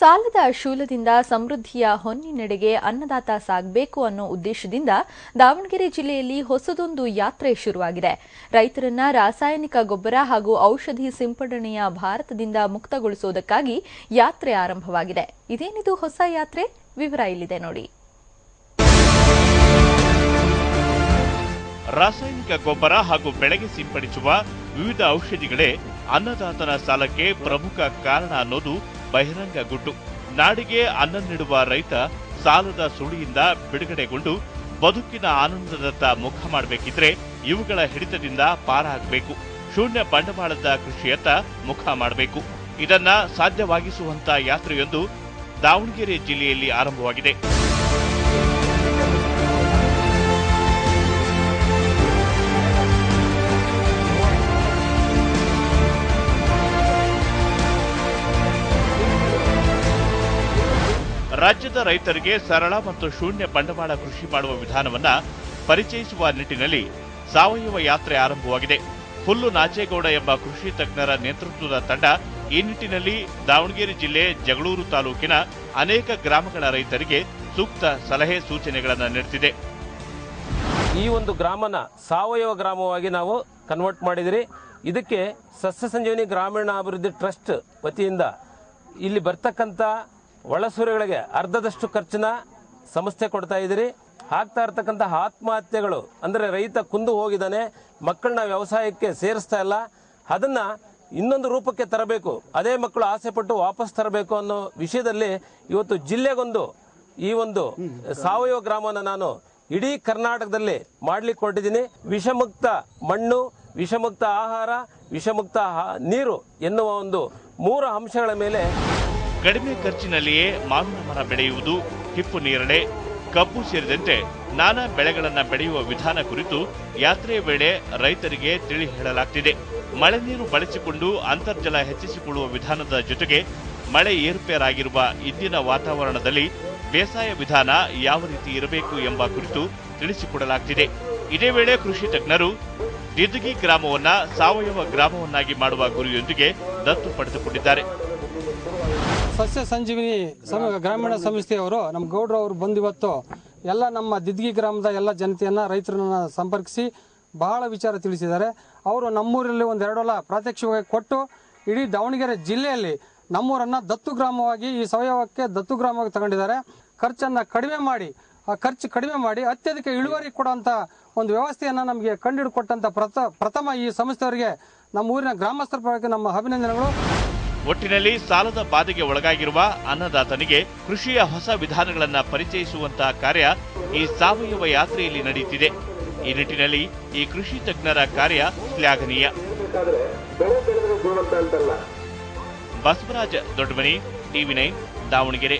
ಸಾಲದ ಶೂಲದಿಂದ ಸಮೃದ್ಧಿಯ ಹೊನ್ನಿನೆಡೆಗೆ ಅನ್ನದಾತ ಸಾಗಬೇಕು ಅನ್ನೋ ಉದ್ದೇಶದಿಂದ ದಾವಣಗೆರೆ ಜಿಲ್ಲೆಯಲ್ಲಿ ಹೊಸದೊಂದು ಯಾತ್ರೆ ಶುರುವಾಗಿದೆ. ರೈತರನ್ನ ರಾಸಾಯನಿಕ ಗೊಬ್ಬರ ಹಾಗೂ ಔಷಧಿ ಸಿಂಪಡಣೆಯ ಭಾರತದಿಂದ ಮುಕ್ತಗೊಳಿಸುವುದಕ್ಕಾಗಿ ಯಾತ್ರೆ ಆರಂಭವಾಗಿದೆ. ಇದೇನಿದು ಹೊಸ ಯಾತ್ರೆ? ವಿವರ ಇಲ್ಲಿದೆ ನೋಡಿ. ರಾಸಾಯನಿಕ ಗೊಬ್ಬರ ಹಾಗೂ ಬೆಳೆಗೆ ಸಿಂಪಡಿಸುವ ವಿವಿಧ ಔಷಧಿಗಳೇ ಅನ್ನದಾತನ ಸಾಲಕ್ಕೆ ಪ್ರಮುಖ ಕಾರಣ ಅನ್ನೋದು ಬಹಿರಂಗ ಗುಟ್ಟು ನಾಡಿಗೆ ಅನ್ನ ನೀಡುವ ರೈತ ಸಾಲದ ಸುಳಿಯಿಂದ ಬಿಡುಗಡೆಗೊಂಡು ಬದುಕಿನ ಆನಂದದತ್ತ ಮುಖ ಮಾಡಬೇಕಿದ್ರೆ ಇವುಗಳ ಹಿಡಿತದಿಂದ ಪಾರಾಗಬೇಕು. ಶೂನ್ಯ ಬಂಡವಾಳದ ಕೃಷಿಯತ್ತ ಮುಖ ಮಾಡಬೇಕು. ಇದನ್ನ ಸಾಧ್ಯವಾಗಿಸುವಂತ ಯಾತ್ರೆಯೊಂದು ದಾವಣಗೆರೆ ಜಿಲ್ಲೆಯಲ್ಲಿ ಆರಂಭವಾಗಿದೆ. ರಾಜ್ಯದ ರೈತರಿಗೆ ಸರಳ ಮತ್ತು ಶೂನ್ಯ ಬಂಡವಾಳ ಕೃಷಿ ಮಾಡುವ ವಿಧಾನವನ್ನ ಪರಿಚಯಿಸುವ ನಿಟ್ಟಿನಲ್ಲಿ ಸಾವಯವ ಯಾತ್ರೆ ಆರಂಭವಾಗಿದೆ. ಹುಲ್ಲು ನಾಚೇಗೌಡ ಎಂಬ ಕೃಷಿ ತಜ್ಞರ ನೇತೃತ್ವದ ತಂಡ ಈ ನಿಟ್ಟಿನಲ್ಲಿ ದಾವಣಗೆರೆ ಜಿಲ್ಲೆ ಜಗಳೂರು ತಾಲೂಕಿನ ಅನೇಕ ಗ್ರಾಮಗಳ ರೈತರಿಗೆ ಸೂಕ್ತ ಸಲಹೆ ಸೂಚನೆಗಳನ್ನು ನೀಡುತ್ತಿದೆ ಈ ಒಂದು ಗ್ರಾಮನ ಸಾವಯವ ಗ್ರಾಮವಾಗಿ ನಾವು ಕನ್ವರ್ಟ್ ಮಾಡಿದಿರಿ. ಇದಕ್ಕೆ ಸಸ್ಯ ಸಂಜೀವನಿ ಗ್ರಾಮೀಣ ಅಭಿವೃದ್ಧಿ ಟ್ರಸ್ಟ್ ವತಿಯಿಂದ ಇಲ್ಲಿ ಬರ್ತಕ್ಕಂಥ ಒಳಸೂರುಗಳಿಗೆ ಅರ್ಧದಷ್ಟು ಖರ್ಚಿನ ಸಂಸ್ಥೆ ಕೊಡ್ತಾ ಇದ್ದೀರಿ. ಆಗ್ತಾ ಇರ್ತಕ್ಕಂಥ ಆತ್ಮಹತ್ಯೆಗಳು, ಅಂದರೆ ರೈತ ಕುಂದು ಹೋಗಿದ್ದಾನೆ, ಮಕ್ಕಳನ್ನ ವ್ಯವಸಾಯಕ್ಕೆ ಸೇರಿಸ್ತಾ ಇಲ್ಲ, ಅದನ್ನ ಇನ್ನೊಂದು ರೂಪಕ್ಕೆ ತರಬೇಕು, ಅದೇ ಮಕ್ಕಳು ಆಸೆ ಪಟ್ಟು ವಾಪಸ್ ತರಬೇಕು ಅನ್ನೋ ವಿಷಯದಲ್ಲಿ ಇವತ್ತು ಜಿಲ್ಲೆಗೊಂದು ಈ ಒಂದು ಸಾವಯವ ಗ್ರಾಮನ ನಾನು ಇಡೀ ಕರ್ನಾಟಕದಲ್ಲಿ ಮಾಡಲಿಕ್ಕೆ ಹೊರಟಿದ್ದೀನಿ ವಿಷಮುಕ್ತ ಮಣ್ಣು, ವಿಷಮುಕ್ತ ಆಹಾರ, ವಿಷಮುಕ್ತ ನೀರು ಎನ್ನುವ ಒಂದು ಮೂರು ಅಂಶಗಳ ಮೇಲೆ ಕಡಿಮೆ ಖರ್ಚಿನಲ್ಲಿಯೇ ಮಾವಿನ ಮರ ಬೆಳೆಯುವುದು ಹಿಪ್ಪು ನೇರಳೆ ಕಬ್ಬು ಸೇರಿದಂತೆ ನಾನಾ ಬೆಳೆಗಳನ್ನು ಬೆಳೆಯುವ ವಿಧಾನ ಕುರಿತು ಯಾತ್ರೆಯ ವೇಳೆ ರೈತರಿಗೆ ತಿಳಿ ಹೇಳಲಾಗ್ತಿದೆ. ಮಳೆ ನೀರು ಬಳಸಿಕೊಂಡು ಅಂತರ್ಜಲ ಹೆಚ್ಚಿಸಿಕೊಳ್ಳುವ ವಿಧಾನದ ಜೊತೆಗೆ ಮಳೆ ಏರುಪೇರಾಗಿರುವ ಇಂದಿನ ವಾತಾವರಣದಲ್ಲಿ ಬೇಸಾಯ ವಿಧಾನ ಯಾವ ರೀತಿ ಇರಬೇಕು ಎಂಬ ಕುರಿತು ತಿಳಿಸಿಕೊಡಲಾಗ್ತಿದೆ. ಇದೇ ವೇಳೆ ಕೃಷಿ ತಜ್ಞರು ದಿದ್ದುಗಿ ಗ್ರಾಮವನ್ನ ಸಾವಯವ ಗ್ರಾಮವನ್ನಾಗಿ ಮಾಡುವ ಗುರಿಯೊಂದಿಗೆ ದತ್ತು ಪಡೆದುಕೊಂಡಿದ್ದಾರೆ. ಸಸ್ಯ ಸಂಜೀವಿನಿ ಸಮ ಗ್ರಾಮೀಣ ಸಂಸ್ಥೆಯವರು ನಮ್ಮ ಗೌಡ್ರು ಅವರು ಬಂದಿವತ್ತು ಎಲ್ಲ ನಮ್ಮ ದಿದ್ಗಿ ಗ್ರಾಮದ ಎಲ್ಲ ಜನತೆಯನ್ನ ರೈತರನ್ನ ಸಂಪರ್ಕಿಸಿ ಬಹಳ ವಿಚಾರ ತಿಳಿಸಿದ್ದಾರೆ. ಅವರು ನಮ್ಮೂರಲ್ಲಿ ಒಂದು ಎರಡೊಲ ಹೊಲ ಪ್ರಾತ್ಯಕ್ಷಿಕವಾಗಿ ಕೊಟ್ಟು ಇಡೀ ದಾವಣಗೆರೆ ಜಿಲ್ಲೆಯಲ್ಲಿ ನಮ್ಮೂರನ್ನ ದತ್ತು ಗ್ರಾಮವಾಗಿ ಈ ಸಾವಯವಕ್ಕೆ ದತ್ತು ಗ್ರಾಮವಾಗಿ ತಗೊಂಡಿದ್ದಾರೆ. ಖರ್ಚನ್ನ ಕಡಿಮೆ ಮಾಡಿ ಆ ಖರ್ಚು ಕಡಿಮೆ ಮಾಡಿ ಅತ್ಯಧಿಕ ಇಳುವರಿ ಕೊಡುವಂತ ಒಂದು ವ್ಯವಸ್ಥೆಯನ್ನ ನಮಗೆ ಕಂಡುಹಿಡಿದು ಕೊಟ್ಟಂತ ಪ್ರಥ ಪ್ರಥಮ ಈ ಸಂಸ್ಥೆಯವರಿಗೆ ನಮ್ಮ ಊರಿನ ಗ್ರಾಮಸ್ಥರ ಪರವಾಗಿ ನಮ್ಮ ಅಭಿನಂದನೆಗಳು. ಒಟ್ಟಿನಲ್ಲಿ ಸಾಲದ ಬಾಧೆಗೆ ಒಳಗಾಗಿರುವ ಅನ್ನದಾತನಿಗೆ ಕೃಷಿಯ ಹೊಸ ವಿಧಾನಗಳನ್ನು ಪರಿಚಯಿಸುವಂತಹ ಕಾರ್ಯ ಈ ಸಾವಯವ ಯಾತ್ರೆಯಲ್ಲಿ ನಡೆಯುತ್ತಿದೆ ಈ ನಿಟ್ಟಿನಲ್ಲಿ ಈ ಕೃಷಿ ತಜ್ಞರ ಕಾರ್ಯ ಶ್ಲಾಘನೀಯ. Basavaraja Doddamani TV nine, Davanagere.